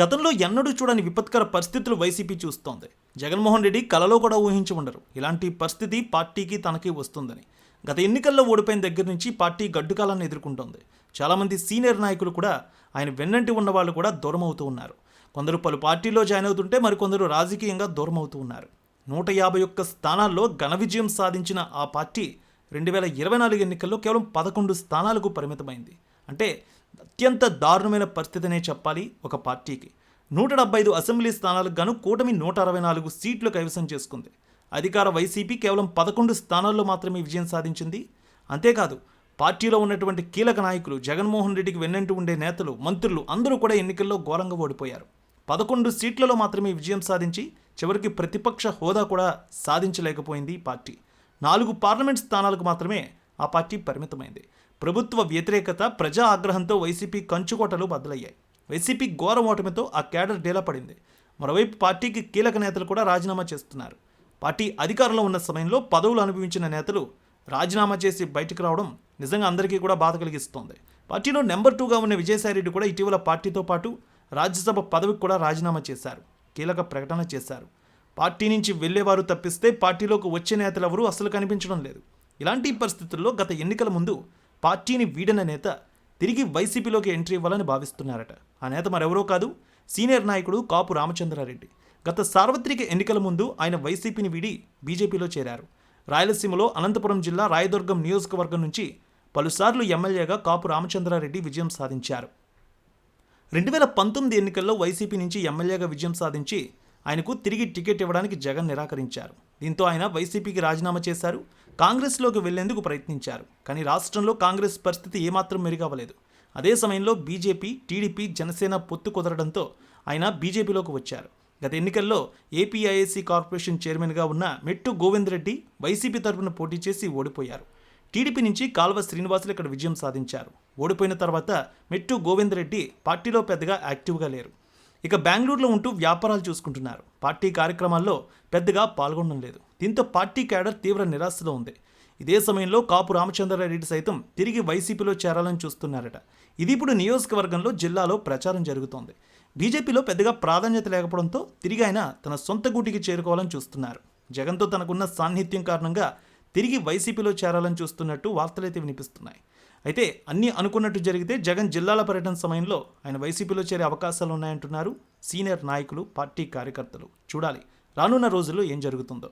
గతంలో ఎన్నడూ చూడని విపత్కర పరిస్థితులు వైసీపీ చూస్తోంది. జగన్మోహన్ రెడ్డి కలలో కూడా ఊహించి ఉండరు. ఇలాంటి పరిస్థితి పార్టీకి తనకి వస్తుందని. గత ఎన్నికల్లో ఓడిపోయిన దగ్గర నుంచి పార్టీ గడ్డుకాలాన్ని ఎదుర్కొంటోంది. చాలామంది సీనియర్ నాయకులు కూడా ఆయన వెన్నంటి ఉన్న వాళ్ళు కూడా దూరం అవుతూ ఉన్నారు. కొందరు పలు పార్టీల్లో జాయిన్ అవుతుంటే మరికొందరు రాజకీయంగా దూరం అవుతూ ఉన్నారు. నూట యాభై ఒక్క స్థానాల్లో ఘన విజయం సాధించిన ఆ పార్టీ రెండు వేల ఇరవై నాలుగు ఎన్నికల్లో కేవలం పదకొండు స్థానాలకు పరిమితమైంది. అంటే అత్యంత దారుణమైన పరిస్థితినే చెప్పాలి ఒక పార్టీకి. నూట డెబ్బై ఐదు అసెంబ్లీ స్థానాలకు గాను కూటమి నూట అరవై నాలుగు సీట్లు కైవసం చేసుకుంది. అధికార వైసీపీ కేవలం పదకొండు స్థానాల్లో మాత్రమే విజయం సాధించింది. అంతేకాదు పార్టీలో ఉన్నటువంటి కీలక నాయకులు జగన్మోహన్ రెడ్డికి వెన్నంటూ ఉండే నేతలు మంత్రులు అందరూ కూడా ఎన్నికల్లో ఘోరంగా ఓడిపోయారు. పదకొండు సీట్లలో మాత్రమే విజయం సాధించి చివరికి ప్రతిపక్ష హోదా కూడా సాధించలేకపోయింది పార్టీ. నాలుగు పార్లమెంట్ స్థానాలకు మాత్రమే ఆ పార్టీ పరిమితమైంది. ప్రభుత్వ వ్యతిరేకత ప్రజా ఆగ్రహంతో వైసీపీ కంచుకోటలు బదులయ్యాయి వైసీపీ ఘోర ఓటమితో ఆ కేడర్ డేలా పడింది. మరోవైపు పార్టీకి కీలక నేతలు కూడా రాజీనామా చేస్తున్నారు. పార్టీ అధికారంలో ఉన్న సమయంలో పదవులు అనుభవించిన నేతలు రాజీనామా చేసి బయటకు రావడం నిజంగా అందరికీ కూడా బాధ కలిగిస్తోంది. పార్టీలో నెంబర్ టూగా ఉన్న విజయసాయిరెడ్డి కూడా ఇటీవల పార్టీతో పాటు రాజ్యసభ పదవికి కూడా రాజీనామా చేశారు. కీలక ప్రకటన చేశారు. పార్టీ నుంచి వెళ్ళేవారు తప్పిస్తే పార్టీలోకి వచ్చే నేతలు ఎవరూ అసలు కనిపించడం లేదు. ఇలాంటి పరిస్థితుల్లో గత ఎన్నికల ముందు పార్టీని వీడిన నేత తిరిగి వైసీపీలోకి ఎంట్రీ ఇవ్వాలని భావిస్తున్నారట. ఆ నేత మరెవరో కాదు సీనియర్ నాయకుడు కాపు రామచంద్రారెడ్డి. గత సార్వత్రిక ఎన్నికల ముందు ఆయన వైసీపీని వీడి బీజేపీలో చేరారు. రాయలసీమలో అనంతపురం జిల్లా రాయదుర్గం నియోజకవర్గం నుంచి పలుసార్లు ఎమ్మెల్యేగా కాపు రామచంద్రారెడ్డి విజయం సాధించారు. రెండు వేల పంతొమ్మిది ఎన్నికల్లో వైసీపీ నుంచి ఎమ్మెల్యేగా విజయం సాధించి ఆయనకు తిరిగి టికెట్ ఇవ్వడానికి జగన్ నిరాకరించారు. దీంతో ఆయన వైసీపీకి రాజీనామా చేశారు. కాంగ్రెస్లోకి వెళ్ళేందుకు ప్రయత్నించారు. కానీ రాష్ట్రంలో కాంగ్రెస్ పరిస్థితి ఏమాత్రం మెరుగవ్వలేదు. అదే సమయంలో బీజేపీ టీడీపీ జనసేన పొత్తు కుదరడంతో ఆయన బీజేపీలోకి వచ్చారు. గత ఎన్నికల్లో ఏపీఐఏసీ కార్పొరేషన్ చైర్మన్గా ఉన్న మెట్టు గోవింద్ రెడ్డి వైసీపీ తరఫున పోటీ చేసి ఓడిపోయారు. టీడీపీ నుంచి కాల్వ శ్రీనివాసులు ఇక్కడ విజయం సాధించారు. ఓడిపోయిన తర్వాత మెట్టు గోవింద్ రెడ్డి పార్టీలో పెద్దగా యాక్టివ్గా లేరు. ఇక బెంగళూరులో ఉంటూ వ్యాపారాలు చూసుకుంటున్నారు. పార్టీ కార్యక్రమాల్లో పెద్దగా పాల్గొనడం లేదు. దీంతో పార్టీ క్యాడర్ తీవ్ర నిరాశలో ఉంది. ఇదే సమయంలో కాపు రామచంద్రారెడ్డి సైతం తిరిగి వైసీపీలో చేరాలని చూస్తున్నారట. ఇది ఇప్పుడు నియోజకవర్గంలో జిల్లాలో ప్రచారం జరుగుతోంది. బీజేపీలో పెద్దగా ప్రాధాన్యత లేకపోవడంతో తిరిగి ఆయన తన సొంత గూటికి చేరుకోవాలని చూస్తున్నారు. జగన్తో తనకున్న సాన్నిహిత్యం కారణంగా తిరిగి వైసీపీలో చేరాలని చూస్తున్నట్టు వార్తలైతే వినిపిస్తున్నాయి. అయితే అన్నీ అనుకున్నట్టు జరిగితే జగన్ జిల్లాల పర్యటన సమయంలో ఆయన వైసీపీలో చేరే అవకాశాలు ఉన్నాయంటున్నారు సీనియర్ నాయకులు పార్టీ కార్యకర్తలు. చూడాలి. రానున్న రోజుల్లో ఏం జరుగుతుందో.